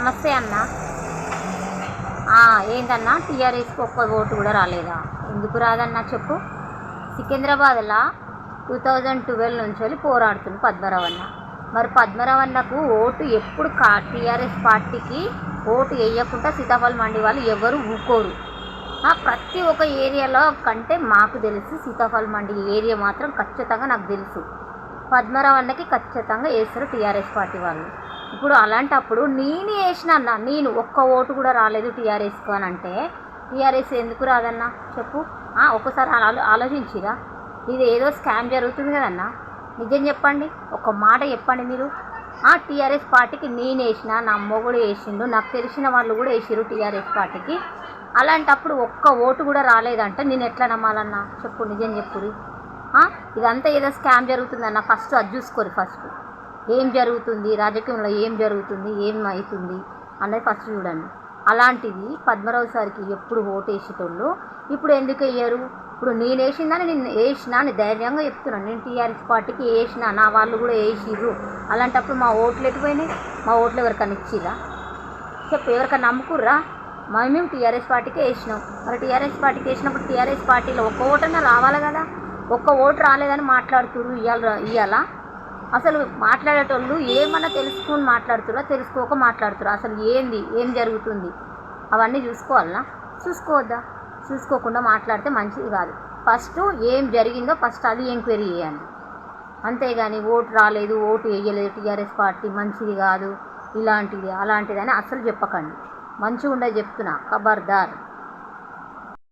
నమస్తే అన్న. ఏంటన్నా? టీఆర్ఎస్కి ఒక్క ఓటు కూడా రాలేదా? ఎందుకు రాదన్నా చెప్పు. సికింద్రాబాద్లో టూ థౌజండ్ ట్వెల్వ్ నుంచి వెళ్ళి పోరాడుతుంది పద్మరావన్న. మరి పద్మరావన్నకు ఓటు ఎప్పుడు కా టీఆర్ఎస్ పార్టీకి ఓటు వేయకుండా సీతాఫలం మండి వాళ్ళు ఎవరు ఊకోరు. ప్రతి ఒక్క ఏరియాలో కంటే మాకు తెలుసు సీతాఫలం మండి ఏరియా మాత్రం ఖచ్చితంగా నాకు తెలుసు. పద్మరావన్నకి ఖచ్చితంగా వేస్తారు టీఆర్ఎస్ పార్టీ వాళ్ళు. ఇప్పుడు అలాంటప్పుడు నేను వేసిన అన్న నేను ఒక్క ఓటు కూడా రాలేదు టీఆర్ఎస్కు అని అంటే టీఆర్ఎస్ ఎందుకు రాదన్నా? చెప్పు. ఒక్కసారి ఆలో ఆలోచించిరా. ఇది ఏదో స్కామ్ జరుగుతుంది కదన్నా. నిజం చెప్పండి ఒక మాట చెప్పండి మీరు. ఆ టీఆర్ఎస్ పార్టీకి నేను వేసిన నా మొగుడు వేసిండు నాకు తెలిసిన వాళ్ళు కూడా వేసిరు టీఆర్ఎస్ పార్టీకి. అలాంటప్పుడు ఒక్క ఓటు కూడా రాలేదంటే నేను ఎట్లా నమ్మాలన్నా? చెప్పు నిజం చెప్పుడి ఇదంతా ఏదో స్కామ్ జరుగుతుందన్న. ఫస్ట్ అది చూసుకోరు ఫస్ట్. ఏం జరుగుతుంది? రాజకీయంలో ఏం జరుగుతుంది? ఏం అవుతుంది? అనేది ఫస్ట్ చూడండి. అలాంటిది పద్మరావు సార్కి ఎప్పుడు ఓటు వేసేటోళ్ళు ఇప్పుడు ఎందుకు వేయరు ఇప్పుడు నేను వేసిందని నేను వేసిన అని ధైర్యంగా చెప్తున్నాను. నేను టీఆర్ఎస్ పార్టీకి వేసిన నా వాళ్ళు కూడా వేసిర్రు. అలాంటప్పుడు మా ఓట్లు ఎటుపోయినాయి మా ఓట్లు ఎవరికైనా ఇచ్చిరా చెప్పు ఎవరికైనా నమ్ముకుర్రా మేము టీఆర్ఎస్ పార్టీకే వేసినాం. మరి టీఆర్ఎస్ పార్టీకి వేసినప్పుడు టీఆర్ఎస్ పార్టీలో ఒక్క ఓటన్నా రావాలి కదా? ఒక్క ఓటు రాలేదని మాట్లాడుతుర్రు ఇవాళ ఇవ్వాలా అసలు మాట్లాడేటోళ్ళు ఏమన్నా తెలుసుకొని మాట్లాడుతురా తెలుసుకోక మాట్లాడుతురా అసలు ఏంది ఏం జరుగుతుంది? అవన్నీ చూసుకోవాలనా? చూసుకోవద్దా? చూసుకోకుండా మాట్లాడితే మంచిది కాదు. ఫస్ట్ ఏం జరిగిందో ఫస్ట్ అది ఎంక్వైరీ చేయండి. అంతేగాని ఓటు రాలేదు ఓటు వేయలేదు టీఆర్ఎస్ పార్టీ మంచిది కాదు ఇలాంటిది అలాంటిది అని అసలు చెప్పకండి. మంచిగా ఉండేది చెప్తున్నా ఖబర్దార్